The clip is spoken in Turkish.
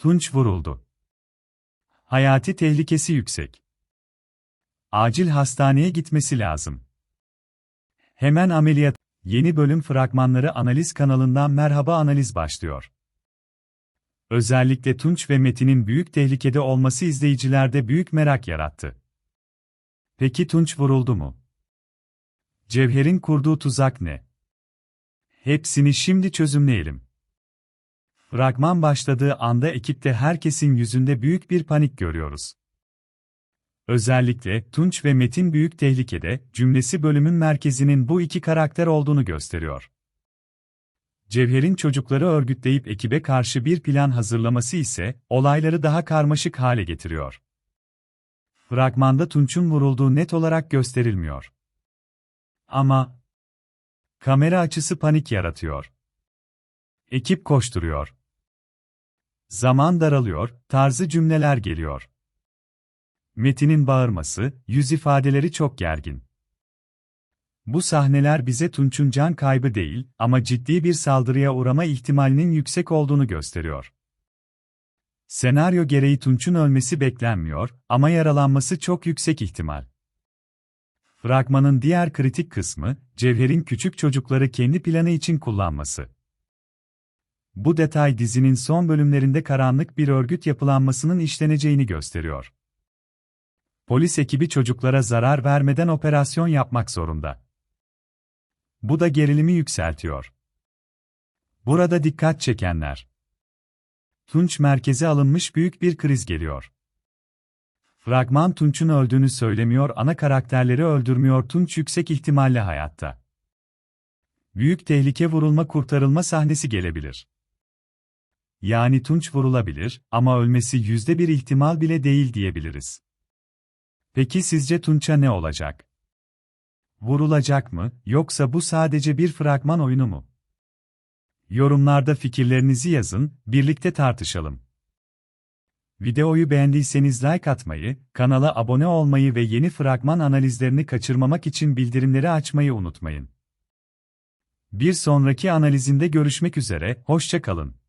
Tunç vuruldu. Hayati tehlikesi yüksek. Acil hastaneye gitmesi lazım. Hemen ameliyat. Yeni bölüm fragmanları analiz kanalından merhaba analiz başlıyor. Özellikle Tunç ve Metin'in büyük tehlikede olması izleyicilerde büyük merak yarattı. Peki Tunç vuruldu mu? Cevher'in kurduğu tuzak ne? Hepsini şimdi çözümleyelim. Fragman başladığı anda ekipte herkesin yüzünde büyük bir panik görüyoruz. Özellikle Tunç ve Metin büyük tehlikede cümlesi bölümün merkezinin bu iki karakter olduğunu gösteriyor. Cevher'in çocukları örgütleyip ekibe karşı bir plan hazırlaması ise olayları daha karmaşık hale getiriyor. Fragmanda Tunç'un vurulduğu net olarak gösterilmiyor. Ama kamera açısı panik yaratıyor. Ekip koşturuyor. Zaman daralıyor, tarzı cümleler geliyor. Metin'in bağırması, yüz ifadeleri çok gergin. Bu sahneler bize Tunç'un can kaybı değil ama ciddi bir saldırıya uğrama ihtimalinin yüksek olduğunu gösteriyor. Senaryo gereği Tunç'un ölmesi beklenmiyor ama yaralanması çok yüksek ihtimal. Fragmanın diğer kritik kısmı, Cevher'in küçük çocukları kendi planı için kullanması. Bu detay dizinin son bölümlerinde karanlık bir örgüt yapılanmasının işleneceğini gösteriyor. Polis ekibi çocuklara zarar vermeden operasyon yapmak zorunda. Bu da gerilimi yükseltiyor. Burada dikkat çekenler. Tunç merkeze alınmış büyük bir kriz geliyor. Fragman Tunç'un öldüğünü söylemiyor, ana karakterleri öldürmüyor, Tunç yüksek ihtimalle hayatta. Büyük tehlike vurulma kurtarılma sahnesi gelebilir. Yani Tunç vurulabilir ama ölmesi yüzde bir ihtimal bile değil diyebiliriz. Peki sizce Tunç'a ne olacak? Vurulacak mı, yoksa bu sadece bir fragman oyunu mu? Yorumlarda fikirlerinizi yazın, birlikte tartışalım. Videoyu beğendiyseniz like atmayı, kanala abone olmayı ve yeni fragman analizlerini kaçırmamak için bildirimleri açmayı unutmayın. Bir sonraki analizinde görüşmek üzere, hoşça kalın.